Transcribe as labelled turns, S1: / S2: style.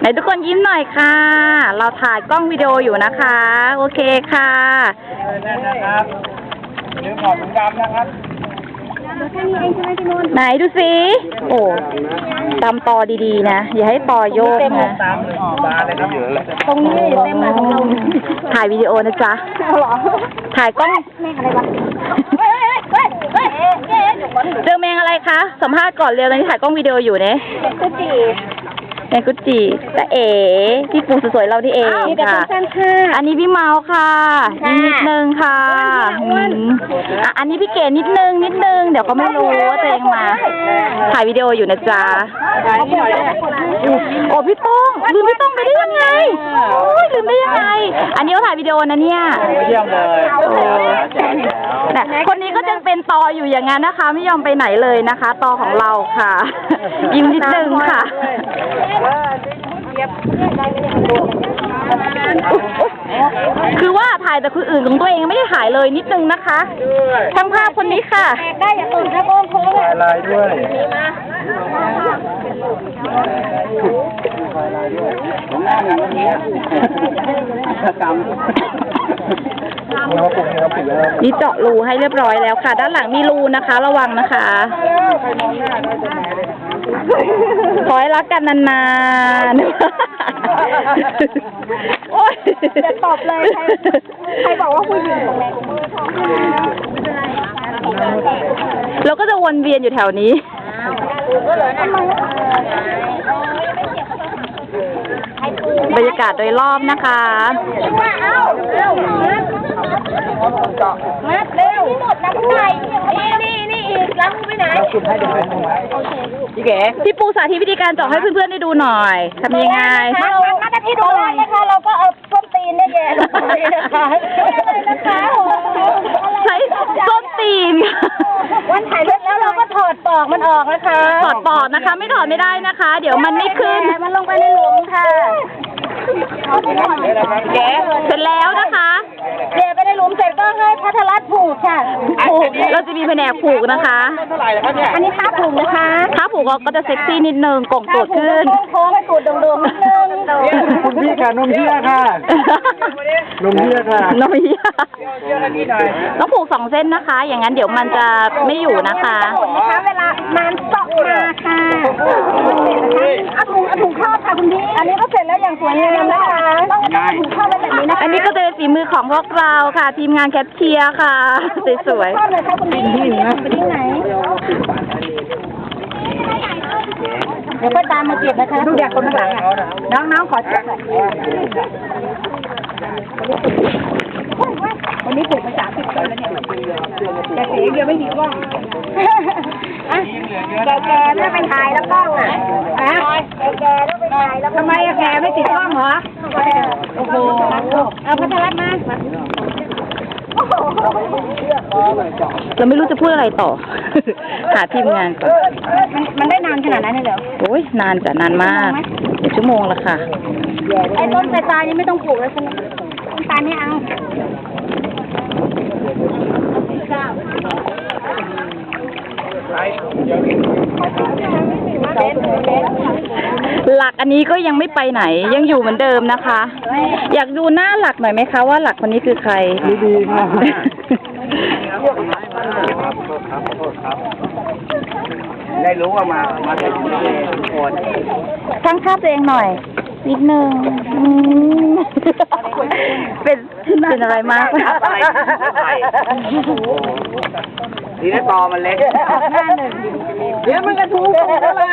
S1: ไหนทุกคนยิ้มหน่อยค่ะ เราถ่ายกล้องวิดีโออยู่นะคะ โอเคค่ะ
S2: นั่นนะครับลืมถอดถุงดำนะครับ
S1: ไหนดูสิ โอ้ตามตอดีๆนะ อย่าให้ตอโยกนะ
S2: ตามเลยบานเลยครับเยอะเลย
S1: ตรงนี้เต็มเลยของเรา ถ่ายวิดีโอนะจ๊ะถ่ายกล้องเจอแมงอะไร คะ สัมภาษณ์ก่อนเร็วตอนนี้ถ่ายกล้องวิดีโออยู่เนี่ยแมงกุจิแต่เอ๋พี่ปูสวยๆเราที่เองค่ะ อันนี้พี่เมาค่ะยิ้มนิดนึงค่ะอืมอะ อันนี้พี่เก๋นิดนึงนิดนึง เดี๋ยวเขาไม่รู้ว่าตัวเองมา ถ่ายวิดีโออยู่นะจ๊ะ โอ้พี่ต้องลืมพี่ต้องไปได้ยังไงโอ้ย ลืมได้ยังไง อันนี้เขาถ่ายวิดีโอนะเนี่ย
S2: เยี่ยมเลย
S1: โอ้น่ะคนนี้ก็จะเป็นตออยู่อย่างนั้นนะคะ ไม่ยอมไปไหนเลยนะคะ ตอของเราค่ะ ยิ้มนิดนึงค่ะ คือว่าถ่ายแต่คนอื่นของตัวเองไม่ได้ถ่ายเลยนิดนึงนะคะช่างภาพคนนี้ค่ะ
S3: ได้อย่าตื่นนะโก้งโค้ง
S2: ถ่ายลายด้วย ผมหน้าหนึ่งวันนี้กรรมเราปลุกเราปิดแล้ว
S1: นี่เจาะรูให้เรียบร้อยแล้วค่ะ ด้านหลังมีรูนะคะ ระวังนะคะ
S2: ใครมองหน้าได้จะหายเลย
S1: ขอให้รักกันนานๆโอ๊ย
S3: จะตบเลยใครใครบอกว่าผู้หญิงของแรงมือทอง
S1: เราก็จะวนเวียนอยู่แถวนี้ บรรยากาศโดยรอบนะคะ
S3: ว่าเร็วมัดมัดเร็วที่หมดน้ำใจนี่นี่นี่อีกแล้างไปไหน
S2: เราคุณให้เด็กเป็นตรงไหนพี่เก๋
S1: พี่ปูสาธิตวิธีการเจาะให้เพื่อนๆได้ดูหน่อยทำยังไง
S3: มามาหน้าที่ดูเลยนะคะเราก็เอาส้นตีนเนี่ยแย่เลงไปนะคะ
S1: ใช้ส้นตีน
S3: วันถ่ายรูปแล้วเราก็ถอดปอกมันออกนะคะ
S1: ถอดปอดนะคะ ไม่ถอดไม่ได้นะคะ เดี๋ยวมันไม่ขึ้น
S3: มันลงไปในหลุม ค่ะ
S1: เสร็จแล้วนะคะ
S3: เดี๋ยวไปในหลุมเสร็จก็ให้พัทรรัตน์ผูกค่ะ
S1: ผูกเราจะมีแผนกผูกนะคะ
S2: เท่าไหร่แล้วครับเนี่ย
S3: อันนี้ท่าผูกนะคะ
S1: ถ้าผูกก็จะเซ็กซี่นิดนึงโก่งตูดขึ้น
S3: โค้งๆให้ตูดโด่งๆนิดนึง
S2: คุณพี่ค่ะนมเชื่อค่ะนมเชื่อค่ะ
S1: น้อย
S2: เชื่อกันนี่หน่อย
S1: ต้องผูกสองเส้นนะคะ อย่างนั้นเดี๋ยวมันจะไม่อยู่นะคะ
S3: นะคะเวลานานเจาะมาค่ะ เอาถุงเอาถุงครอบค่ะคุณพี่อันนี้ก็เสร็จแล้วอย่างสวยงามนะคะต้องเอาถุงครอบไว้แบบนี้นะคะ
S1: อันนี้ก็จะเป็นฝีมือของพวกเราค่ะ ทีมงานแคปเชียร์ค่ะสวย
S3: ครอบเลยค่ะคุณพี่ไปที่ไหนเดี๋ยวก็ตามมาเก็บนะคะดูเด็กคนข้างหลังอะน้องๆขอเช็คหน่อยวันนี้ปลูกมาสามสิบต้นแล้วเนี่ยแต่เสียงเดียวไม่มีกล้อง แกแกๆไม่ไปถ่ายแล้วกล้องอะอะแกๆแล้วไปถ่ายแล้วทำไมอะแกไม่ติดกล้องเหรอโอ้โหเอาพัทรรัตน์มา
S1: ๆเราไม่รู้จะพูดอะไรต่อ หาทีมงานก่อน
S3: มันมันได้นานขนาดนั้นเลยเหรอ
S1: โอ้ยนานจ้ะนานมากเดี๋ยวชั่วโมงละค่ะ
S3: ไอ้ต้นตาลนี่ไม่ต้องปลูกแล้วใช่ไหมต้นตาลไม่เอา
S1: หลักอันนี้ก็ยังไม่ไปไหนยังอยู่เหมือนเดิมนะคะ อยากดูหน้าหลักหน่อยไหมคะว่าหลักคนนี้คือใคร
S2: ดีๆค่ะได้รู้ว่ามา มาถึงทุกคน
S1: ช่างภาพตัวเองหน่อย นิดนึงอืมเป็นเป็นอะไรมาก
S2: ดีนะตอมันเล็กเดี๋ยวมันกระทู้แล้วล่ะ